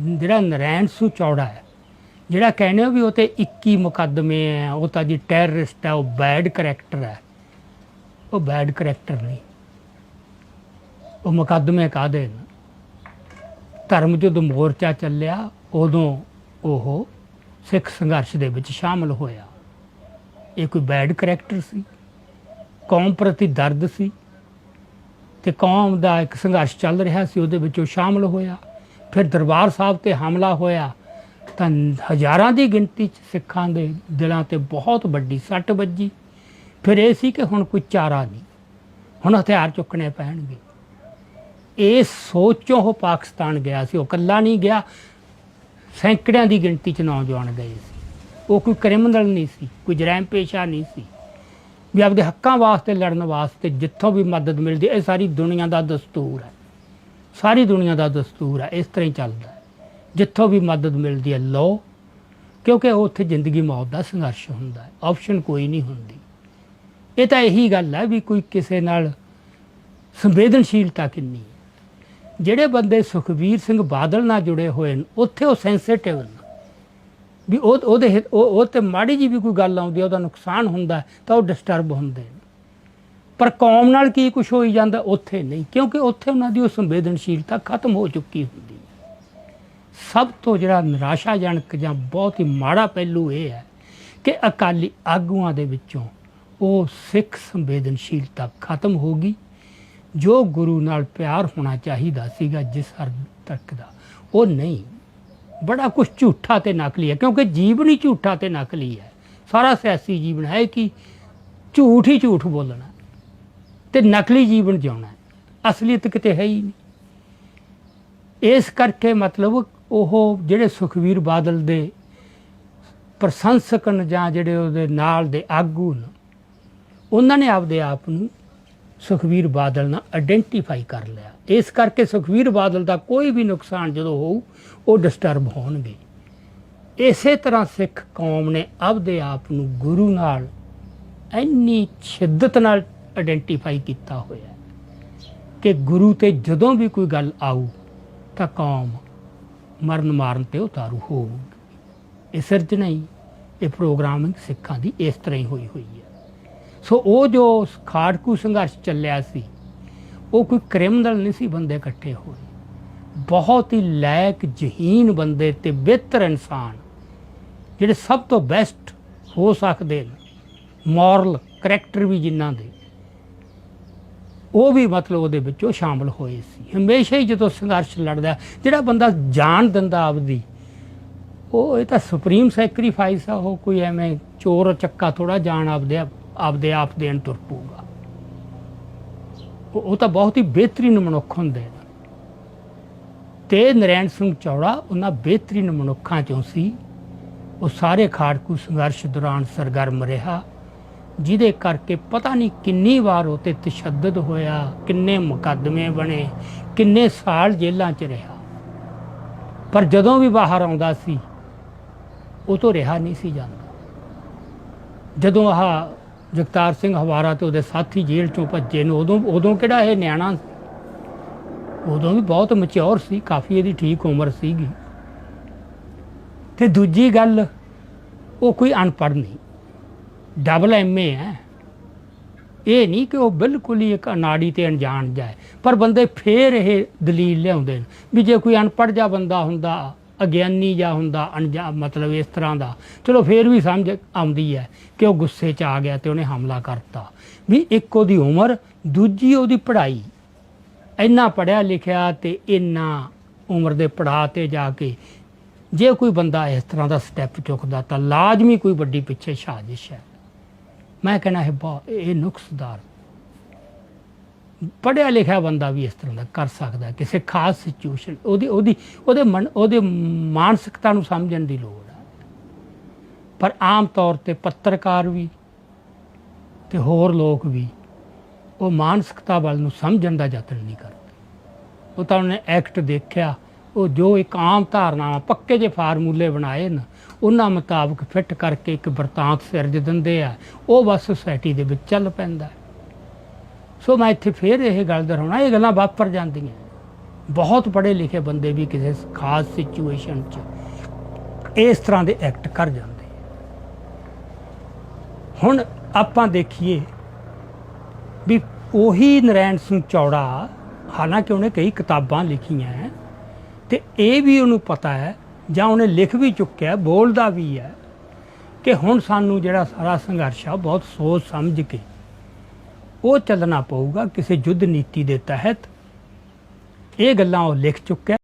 ਜਿਹੜਾ ਨਰੈਣ ਸੂ ਚੌੜਾ ਹੈ, ਜਿਹੜਾ ਕਹਿੰਦੇ ਹੋ ਵੀ ਉਹ ਤੇ 21 ਮੁਕੱਦਮੇ ਹੈ, ਉਹ ਤਾਂ ਜੀ ਟੈਰਰਿਸਟ ਹੈ, ਉਹ ਬੈਡ ਕਰੈਕਟਰ ਹੈ। ਉਹ ਬੈਡ ਕਰੈਕਟਰ ਨਹੀਂ। ਉਹ ਮੁਕੱਦਮੇ ਕਾਦੇ ਨੇ? ਧਰਮ ਜਦੋਂ ਮੋਰਚਾ ਚੱਲਿਆ, ਉਦੋਂ ਉਹ ਸਿੱਖ ਸੰਘਰਸ਼ ਦੇ ਵਿੱਚ ਸ਼ਾਮਲ ਹੋਇਆ। ਇਹ ਕੋਈ ਬੈਡ ਕਰੈਕਟਰ ਸੀ? ਕੌਮ ਪ੍ਰਤੀ ਦਰਦ ਸੀ? ਤੇ ਕੌਮ ਦਾ ਇੱਕ ਸੰਘਰਸ਼ ਚੱਲ ਰਿਹਾ ਸੀ, ਉਹਦੇ ਵਿੱਚ ਉਹ ਸ਼ਾਮਲ ਹੋਇਆ। ਫਿਰ ਦਰਬਾਰ ਸਾਹਿਬ ਤੇ ਹਮਲਾ ਹੋਇਆ, ਤਾਂ ਹਜ਼ਾਰਾਂ ਦੀ ਗਿਣਤੀ ਚ ਸਿੱਖਾਂ ਦੇ ਦਿਲਾਂ ਤੇ ਬਹੁਤ ਵੱਡੀ ਸੱਟ ਵੱਜੀ। ਫਿਰ ਇਹ ਸੀ ਕਿ ਹੁਣ ਕੋਈ ਚਾਰਾ ਨਹੀਂ, ਹੁਣ ਹਥਿਆਰ ਚੁੱਕਣੇ ਪੈਣਗੇ। ਇਹ ਸੋਚੋਂ ਉਹ ਪਾਕਿਸਤਾਨ ਗਿਆ ਸੀ, ਉਹ ਇਕੱਲਾ ਨਹੀਂ ਗਿਆ, ਸੈਂਕੜਿਆਂ ਦੀ ਗਿਣਤੀ ਚ ਨੌਜਵਾਨ ਗਏ ਸੀ। ਉਹ ਕੋਈ ਕ੍ਰਿਮੀਨਲ ਨਹੀਂ ਸੀ, ਕੋਈ ਜਰਾਇਮ ਪੇਸ਼ਾ ਨਹੀਂ ਸੀ। ਵੀ ਆਪਦੇ ਹੱਕਾਂ ਵਾਸਤੇ ਲੜਨ ਵਾਸਤੇ ਜਿੱਥੋਂ ਵੀ ਮਦਦ ਮਿਲਦੀ, ਇਹ ਸਾਰੀ ਦੁਨੀਆ ਦਾ ਦਸਤੂਰ ਹੈ। ਸਾਰੀ ਦੁਨੀਆ ਦਾ ਦਸਤੂਰ ਹੈ, ਇਸ ਤਰ੍ਹਾਂ ਹੀ ਚੱਲਦਾ ਹੈ। ਜਿੱਥੋਂ ਵੀ ਮਦਦ ਮਿਲਦੀ ਹੈ, ਲਓ। ਕਿਉਂਕਿ ਉੱਥੇ ਜ਼ਿੰਦਗੀ ਮੌਤ ਦਾ ਸੰਘਰਸ਼ ਹੁੰਦਾ ਹੈ ਆਪਸ਼ਨ ਕੋਈ ਨਹੀਂ ਹੁੰਦੀ। ਇਹ ਤਾਂ ਇਹੀ ਗੱਲ ਹੈ ਵੀ ਕੋਈ ਕਿਸੇ ਨਾਲ ਸੰਵੇਦਨਸ਼ੀਲਤਾ ਕਿੰਨੀ ਹੈ। ਜਿਹੜੇ ਬੰਦੇ ਸੁਖਬੀਰ ਸਿੰਘ ਬਾਦਲ ਨਾਲ ਜੁੜੇ ਹੋਏ ਨੇ, ਉੱਥੇ ਉਹ ਸੈਂਸਿਟਿਵ ਨੇ। ਵੀ ਉਹ ਉਹਦੇ ਹਿੱਤ- ਉਹ ਉਹ ਤੇ ਮਾੜੀ ਜੀ ਵੀ ਕੋਈ ਗੱਲ ਆਉਂਦੀ ਹੈ, ਉਹਦਾ ਨੁਕਸਾਨ ਹੁੰਦਾ ਤਾਂ ਉਹ ਡਿਸਟਰਬ ਹੁੰਦੇ ਨੇ। ਪਰ ਕੌਮ ਨਾਲ ਕੀ ਕੁਝ ਹੋਈ ਜਾਂਦਾ, ਉੱਥੇ ਨਹੀਂ, ਕਿਉਂਕਿ ਉੱਥੇ ਉਹਨਾਂ ਦੀ ਉਹ ਸੰਵੇਦਨਸ਼ੀਲਤਾ ਖਤਮ ਹੋ ਚੁੱਕੀ ਹੁੰਦੀ ਹੈ। ਸਭ ਤੋਂ ਜਿਹੜਾ ਨਿਰਾਸ਼ਾਜਨਕ ਜਾਂ ਬਹੁਤ ਹੀ ਮਾੜਾ ਪਹਿਲੂ ਇਹ ਹੈ ਕਿ ਅਕਾਲੀ ਆਗੂਆਂ ਦੇ ਵਿੱਚੋਂ ਉਹ ਸਿੱਖ ਸੰਵੇਦਨਸ਼ੀਲਤਾ ਖਤਮ ਹੋ ਗਈ, ਜੋ ਗੁਰੂ ਨਾਲ ਪਿਆਰ ਹੋਣਾ ਚਾਹੀਦਾ ਸੀਗਾ ਜਿਸ ਹਰ ਤੱਕ ਦਾ। ਉਹ ਨਹੀਂ, ਬੜਾ ਕੁਝ ਝੂਠਾ ਤੇ ਨਕਲੀ ਹੈ, ਕਿਉਂਕਿ ਜੀਵਨ ਹੀ ਝੂਠਾ ਤੇ ਨਕਲੀ ਹੈ। ਸਾਰਾ ਸਿਆਸੀ ਜੀਵਨ ਹੈ ਕਿ ਝੂਠ ਹੀ ਝੂਠ ਬੋਲਣਾ। ਤੇ ਨਕਲੀ ਜੀਵਨ ਜਿਉਣਾ ਅਸਲੀਅਤ ਕਿਤੇ ਹੈ ਹੀ ਨਹੀਂ। ਇਸ ਕਰਕੇ ਮਤਲਬ ਉਹ ਜਿਹੜੇ ਸੁਖਵੀਰ ਬਾਦਲ ਦੇ ਪ੍ਰਸ਼ੰਸਕ ਨੇ ਜਾਂ ਜਿਹੜੇ ਉਹਦੇ ਨਾਲ ਦੇ ਆਗੂ ਨੇ, ਉਹਨਾਂ ਨੇ ਆਪਦੇ ਆਪ ਨੂੰ ਸੁਖਵੀਰ ਬਾਦਲ ਨਾਲ ਆਇਡੈਂਟੀਫਾਈ ਕਰ ਲਿਆ। ਇਸ ਕਰਕੇ ਸੁਖਵੀਰ ਬਾਦਲ ਦਾ ਕੋਈ ਵੀ ਨੁਕਸਾਨ ਜਦੋਂ ਹੋਊ, ਉਹ ਡਿਸਟਰਬ ਹੋਣਗੇ। ਇਸੇ ਤਰ੍ਹਾਂ ਸਿੱਖ ਕੌਮ ਨੇ ਆਪਦੇ ਆਪ ਨੂੰ ਗੁਰੂ ਨਾਲ ਇੰਨੀ ਸ਼ਿੱਦਤ ਨਾਲ ਆਇਡੈਂਟੀਫਾਈ ਕੀਤਾ ਹੋਇਆ ਕਿ ਗੁਰੂ ਤੇ ਜਦੋਂ ਵੀ ਕੋਈ ਗੱਲ ਆਊ ਤਾਂ ਕੌਮ ਮਰਨ ਮਾਰਨ ਤੇ ਉਤਾਰੂ ਹੋਊਗੀ। ਇਹ ਸਿਰਜਣਾ ਹੀ, ਇਹ ਪ੍ਰੋਗਰਾਮਿੰਗ ਸਿੱਖਾਂ ਦੀ ਇਸ ਤਰ੍ਹਾਂ ਹੀ ਹੋਈ ਹੋਈ ਹੈ। ਸੋ ਉਹ ਜੋ ਖਾੜਕੂ ਸੰਘਰਸ਼ ਚੱਲਿਆ ਸੀ, ਉਹ ਕੋਈ ਕ੍ਰਿਮੀਨਲ ਨਹੀਂ ਸੀ, ਬੰਦੇ ਇਕੱਠੇ ਹੋਏ। ਬਹੁਤ ਹੀ ਲਾਇਕ, ਜਹੀਨ ਬੰਦੇ ਤੇ ਬਿਹਤਰ ਇਨਸਾਨ, ਜਿਹੜੇ ਸਭ ਤੋਂ ਬੈਸਟ ਹੋ ਸਕਦੇ ਨੇ। ਮੋਰਲ ਕਰੈਕਟਰ ਵੀ ਜਿਨ੍ਹਾਂ ਦੇ। ਉਹ ਵੀ ਮਤਲਬ ਉਹਦੇ ਵਿੱਚੋਂ ਸ਼ਾਮਲ ਹੋਏ ਸੀ। ਹਮੇਸ਼ਾ ਹੀ ਜਦੋਂ ਸੰਘਰਸ਼ ਲੜਦਾ, ਜਿਹੜਾ ਬੰਦਾ ਜਾਨ ਦਿੰਦਾ ਆਪਦੀ, ਉਹ ਇਹ ਤਾਂ ਸੁਪਰੀਮ ਸੈਕਰੀਫਾਈਸ ਆ, ਉਹ ਕੋਈ ਐਵੇਂ ਚੋਰ ਚੱਕਾ ਥੋੜਾ ਜਾਨ ਆਪਦੇ ਆਪਦੇ ਆਪ ਦੇਣ ਤੁਰ ਪਊਗਾ। ਉਹ ਉਹ ਤਾਂ ਬਹੁਤ ਹੀ ਬਿਹਤਰੀਨ ਮਨੁੱਖ ਹੁੰਦੇ ਨੇ। ਤੇ ਨਰੈਣ ਸਿੰਘ ਚੌੜਾ ਉਹਨਾਂ ਬਿਹਤਰੀਨ ਮਨੁੱਖਾਂ ਚੋਂ ਸੀ। ਉਹ ਸਾਰੇ ਖਾੜਕੂ ਸੰਘਰਸ਼ ਦੌਰਾਨ ਸਰਗਰਮ ਰਿਹਾ। ਜਿਹਦੇ ਕਰਕੇ ਪਤਾ ਨਹੀਂ ਕਿੰਨੀ ਵਾਰ ਉਹ ਤੇ ਤਸ਼ੱਦਦ ਹੋਇਆ, ਕਿੰਨੇ ਮੁਕੱਦਮੇ ਬਣੇ, ਕਿੰਨੇ ਸਾਲ ਜੇਲ੍ਹਾਂ 'ਚ ਰਿਹਾ। ਪਰ ਜਦੋਂ ਵੀ ਬਾਹਰ ਆਉਂਦਾ ਸੀ, ਉਹ ਤੋਂ ਰਿਹਾ ਨਹੀਂ ਸੀ ਜਾਂਦਾ। ਜਦੋਂ ਆਹ ਜਗਤਾਰ ਸਿੰਘ ਹਵਾਰਾ ਤੇ ਉਹਦੇ ਸਾਥੀ ਜੇਲ੍ਹ ਚੋਂ ਭੱਜੇ ਨੇ, ਉਦੋਂ ਉਦੋਂ ਕਿਹੜਾ ਇਹ ਨਿਆਣਾ ਉਦੋਂ ਵੀ ਬਹੁਤ ਮਚਿਓਰ ਸੀ, ਕਾਫੀ ਇਹਦੀ ਠੀਕ ਉਮਰ ਸੀਗੀ। ਤੇ ਦੂਜੀ ਗੱਲ, ਉਹ ਕੋਈ ਅਨਪੜ੍ਹ ਨਹੀਂ। ਡਬਲ ਐਮਏ ਹੈ। ਇਹ ਨਹੀਂ ਕਿ ਉਹ ਬਿਲਕੁਲ ਹੀ ਇੱਕ ਅਨਾੜੀ ਤੇ ਅਣਜਾਣ ਜਾਏ ਪਰ ਬੰਦੇ ਫੇਰ ਇਹ ਦਲੀਲ ਲਿਆਉਂਦੇ ਨੇ ਵੀ ਜੇ ਕੋਈ ਅਨਪੜ੍ਹ ਜਾ ਬੰਦਾ ਹੁੰਦਾ, ਅਗਿਆਨੀ ਜਾਂ ਹੁੰਦਾ, ਅਣਜਾ ਮਤਲਬ ਇਸ ਤਰ੍ਹਾਂ ਦਾ, ਚਲੋ ਫੇਰ ਵੀ ਸਮਝ ਆਉਂਦੀ ਹੈ ਕਿ ਉਹ ਗੁੱਸੇ 'ਚ ਆ ਗਿਆ ਤੇ ਉਹਨੇ ਹਮਲਾ ਕਰਤਾ। ਵੀ ਇੱਕ ਉਹਦੀ ਉਮਰ, ਦੂਜੀ ਉਹਦੀ ਪੜ੍ਹਾਈ। ਇੰਨਾ ਪੜਿਆ ਲਿਖਿਆ ਤੇ ਇੰਨਾ ਉਮਰ ਦੇ ਪੜਾਅ ਤੇ ਜਾ ਕੇ ਜੇ ਕੋਈ ਬੰਦਾ ਇਸ ਤਰ੍ਹਾਂ ਦਾ ਸਟੈਪ ਚੁੱਕਦਾ ਤਾਂ ਲਾਜ਼ਮੀ ਕੋਈ ਵੱਡੀ ਪਿੱਛੇ ਸਾਜ਼ਿਸ਼ ਹੈ। ਮੈਂ ਕਹਿਣਾ ਇਹ ਬਹੁਤ ਇਹ ਨੁਕਸਦਾਰ। ਪੜਿਆ ਲਿਖਿਆ ਬੰਦਾ ਵੀ ਇਸ ਤਰ੍ਹਾਂ ਦਾ ਕਰ ਸਕਦਾ ਕਿਸੇ ਖਾਸ ਸਿਚੁਏਸ਼ਨ ਉਹਦੀ ਉਹਦੀ ਉਹਦੇ ਮਨ ਉਹਦੇ ਮਾਨਸਿਕਤਾ ਨੂੰ ਸਮਝਣ ਦੀ ਲੋੜ ਹੈ ਪਰ ਆਮ ਤੌਰ ਤੇ ਪੱਤਰਕਾਰ ਵੀ ਤੇ ਹੋਰ ਲੋਕ ਵੀ ਉਹ ਮਾਨਸਿਕਤਾ ਵੱਲ ਨੂੰ ਸਮਝਣ ਦਾ ਯਤਨ ਨਹੀਂ ਕਰਦੇ। ਉਹ ਤਾਂ ਉਹਨੇ ਐਕਟ ਦੇਖਿਆ ਉਹ ਜੋ ਇੱਕ ਆਮ ਧਾਰਨਾਵਾਂ ਪੱਕੇ ਜੇ ਫਾਰਮੂਲੇ ਬਣਾਏ ਨੇ, ਉਹਨਾਂ ਮੁਤਾਬਕ ਫਿੱਟ ਕਰਕੇ ਇੱਕ ਵਰਤਾਂਤ ਸਿਰਜ ਦਿੰਦੇ ਆ। ਉਹ ਬਸ ਸੁਸਾਇਟੀ ਦੇ ਵਿੱਚ ਚੱਲ ਪੈਂਦਾ ਸੋ ਮੈਂ ਇੱਥੇ ਫੇਰ ਇਹ ਗੱਲ ਦੁਹਰਾਉਣਾ, ਇਹ ਗੱਲਾਂ ਵਾਪਰ ਜਾਂਦੀਆਂ। ਬਹੁਤ ਪੜ੍ਹੇ ਲਿਖੇ ਬੰਦੇ ਵੀ ਕਿਸੇ ਖਾਸ ਸਿਚੁਏਸ਼ਨ 'ਚ ਇਸ ਤਰ੍ਹਾਂ ਦੇ ਐਕਟ ਕਰ ਜਾਂਦੇ ਹੁਣ ਆਪਾਂ ਦੇਖੀਏ ਵੀ ਉਹੀ ਨਰੈਣ ਸਿੰਘ ਚੌੜਾ, ਹਾਲਾਂਕਿ ਉਹਨੇ ਕਈ ਕਿਤਾਬਾਂ ਲਿਖੀਆਂ ਹੈ ਤੇ ਇਹ ਵੀ ਉਹਨੂੰ ਪਤਾ ਹੈ, ਜਾਂ ਉਹਨੇ ਲਿਖ ਵੀ ਚੁੱਕਿਆ ਬੋਲਦਾ ਵੀ ਹੈ, ਕਿ ਹੁਣ ਸਾਨੂੰ ਜਿਹੜਾ ਸਾਰਾ ਸੰਘਰਸ਼ ਆ ਬਹੁਤ ਸੋਚ ਸਮਝ ਕੇ ਉਹ ਚੱਲਣਾ ਪਊਗਾ, ਕਿਸੇ ਯੁੱਧ ਨੀਤੀ ਦੇ ਤਹਿਤ। ਇਹ ਗੱਲਾਂ ਉਹ ਲਿਖ ਚੁੱਕਿਆ